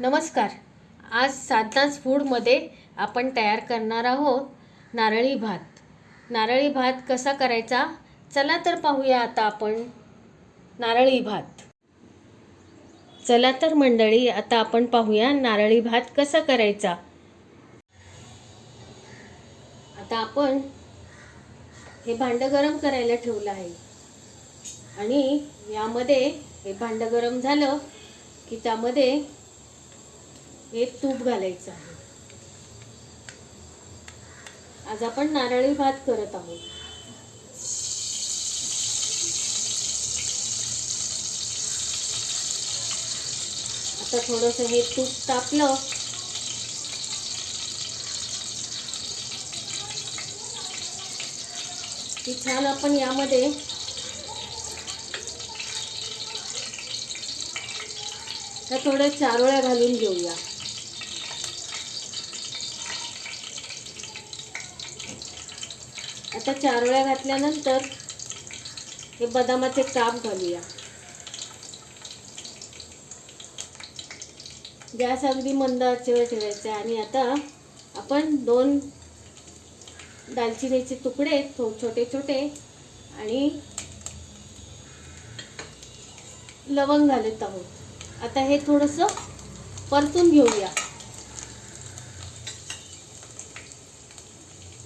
नमस्कार. आज साधनाच फूडमध्ये आपण तयार करणार आहोत नारळी भात. नारळी भात कसा करायचा? चला तर पाहूया आता आपण नारळी भात. चला तर मंडळी आता आपण पाहूया नारळी भात कसा करायचा. आता आपण हे भांडं गरम करायला ठेवलं आहे. आणि यामध्ये हे भांडं गरम झालं की त्यामध्ये हे तूप घालायचं आहे. आज आपण नारळी भात करत आहोत. आता थोडंसं हे तूप तापलं. की छान आपण यामध्ये त्या थोड्या चारोळ्या घालून घेऊया. आता चारोळ्या घातल्यानंतर हे बदामाचे काप घालूया. गॅस अगदी मंद आचेवर ठेवायचा आणि आता आपण दोन दालचिनीचे तुकडे थो छोटे छोटे आणि लवंग घालत आहोत. आता हे थोडंसं परतून घेऊया.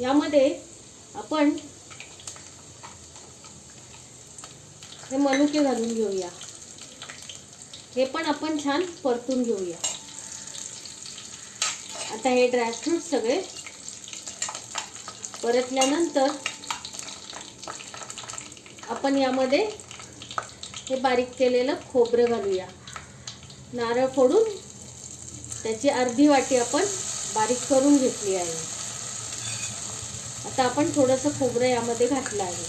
यामध्ये आपण हे मनुके घालून घेऊया. हे पण आपण छान परतून घेऊया. आता हे ड्रायफ्रूट सगळे परतल्यानंतर आपण यामध्ये हे बारीक केलेलं खोबरं घालूया. नारळ फोडून त्याची अर्धी वाटी आपण बारीक करून घेतली आहे. आता आपण थोडंसं खोबरं यामध्ये घातलं आहे.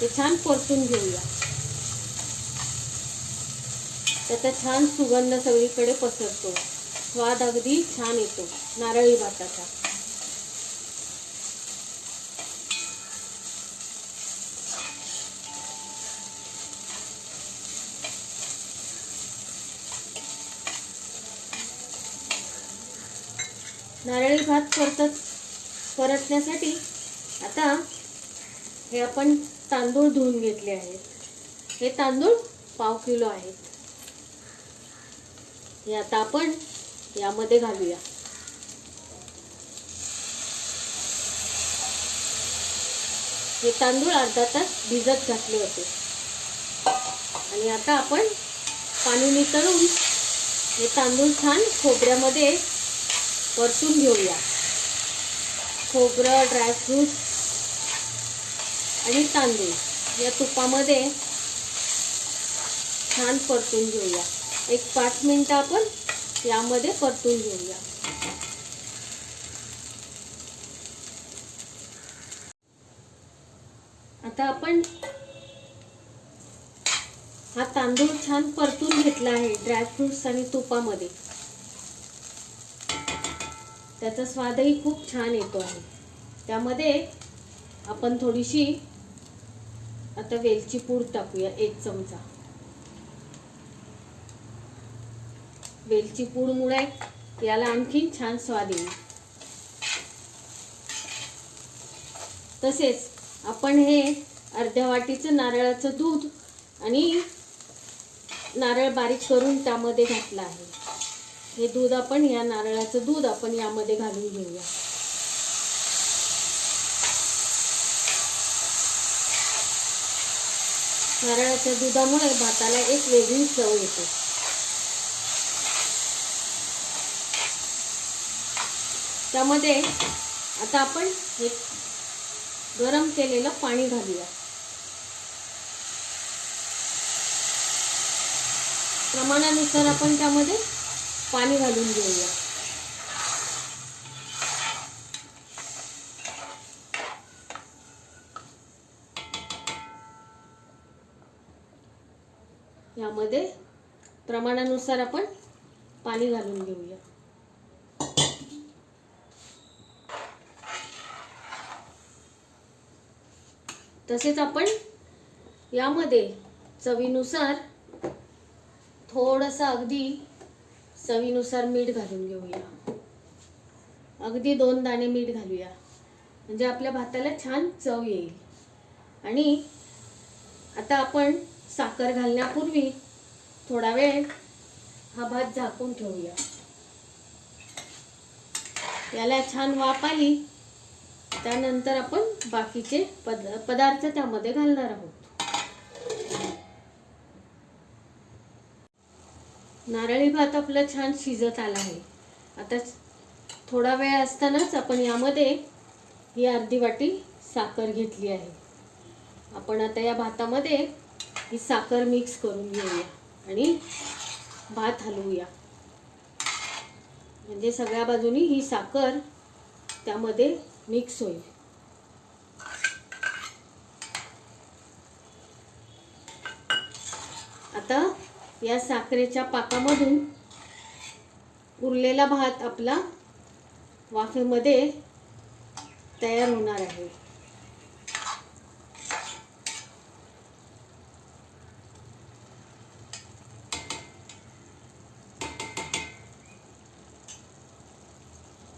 ते छान परतून घेऊया. त्याचा छान सुगंध सगळीकडे पसरतो. स्वाद अगदी छान येतो. नारळी भाताचा नारळी भात परतत परतण्यासाठी आता हे आपण तांदूळ धुवून घेतले आहेत. हे तांदूळ पाव किलो आहेत. हे आता आपण यामध्ये घालूया. हे तांदूळ अर्धा तास भिजत घातले होते. आणि आता आपण पाणी नितळून हे तांदूळ छान खोबऱ्यामध्ये परतून घेऊया. खोबरं ड्रायफ्रूट आणि तांदूळ. या तुपामध्ये छान परतून घेऊया. एक पाच मिनटं आपण यामध्ये परतून घेऊया. आता आपण हा तांदूळ छान परतून घेतला आहे ड्रायफ्रुट्स आणि तुपामध्ये. त्याचा स्वादही खूप छान येतो आहे. त्यामध्ये आपण थोडीशी आता वेलची पूड टाकूया एक चमचा. वेलची पूडमुळे याला आणखीन छान स्वाद येईल. तसेच आपण हे अर्ध्या वाटीचं नारळाचं दूध आणि नारळ बारीक करून त्यामध्ये घातलं आहे. हे दूध आपण या नारळाचं दूध आपण यामध्ये घालून घेऊया. नारळाच्या दुधामुळे भाताला एक वेगळी चव येते. त्यामध्ये आता आपण हे गरम केलेलं पाणी घालूया. प्रमाणानुसार आपण त्यामध्ये पाणी घालून घेऊया. यामध्ये प्रमाणानुसार आपण पाणी घालून घेऊया. तसेच आपण यामध्ये चवीनुसार थोडंसं अगदी चवीनुसार मीठ घालून घेऊया. अगदी दोन दाणे मीठ घालूया. म्हणजे आपल्या भाताला छान चव येईल. आणि आता आपण साखर घालण्यापूर्वी थोडा वेळ हा भात झाकून ठेवूया. याला छान वाफ आली. त्यानंतर आपण बाकीचे पद पदार्थ त्यामध्ये घालणार आहोत. नारळी भात आपला छान शिजत आला आहे. आता थोडा वेळ असतानाच आपण यामध्ये ही अर्धी वाटी साखर घेतली आहे. आपण आता या भातामध्ये ही साखर मिक्स करून घेऊया आणि भात हलवूया. म्हणजे सगळ्या बाजूनी ही साखर त्यामध्ये मिक्स होईल. आता या साखरेच्या पाकामधून उरलेला भात आपला वाफेमध्ये तयार होणार आहे.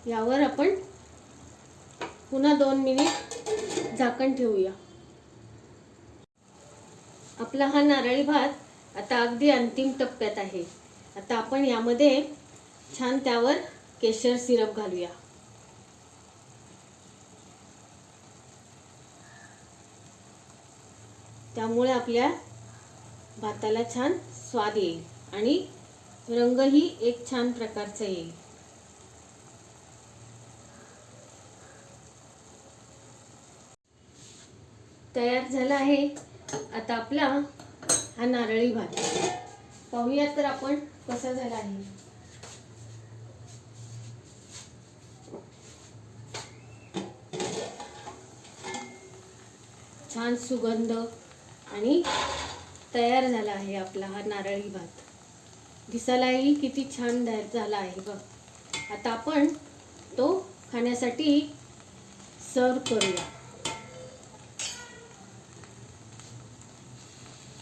यावर आपण पुन्हा दोन मिनिट झाकण ठेवूया. आपला हा नारळी भात आता अगदी अंतिम टप्प्यात आहे. आता आपण यामध्ये छान त्यावर केशर सिरप घालूया. त्यामुळे आपल्या भाताला छान स्वाद येईल आणि रंगही एक छान प्रकारचा येईल. तयार झाला आहे. आता आपला हा नारळी भात. पाहूयात तर आपण कसा झाला आहे. छान सुगंध आणि तयार झाला आहे आपला हा नारळी भात. दिसायलाही किती छान झाला आहे बघ. आता आपण तो खाण्यासाठी सर्व करूया.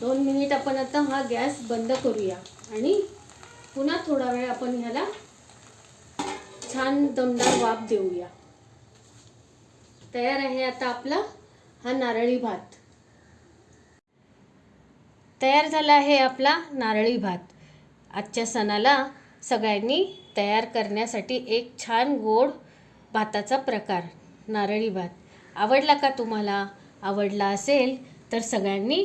दोन मिनिट आपण आता हा गॅस बंद करूया. आणि पुन्हा थोडा वेळ आपण ह्याला छान दमदार वाफ देऊया. तयार आहे आता आपला हा नारळी भात. तयार झाला आहे आपला नारळी भात. आजच्या सणाला सगळ्यांनी तयार करण्यासाठी एक छान गोड भाताचा प्रकार नारळी भात. आवडला का तुम्हाला? आवडला असेल तर सगळ्यांनी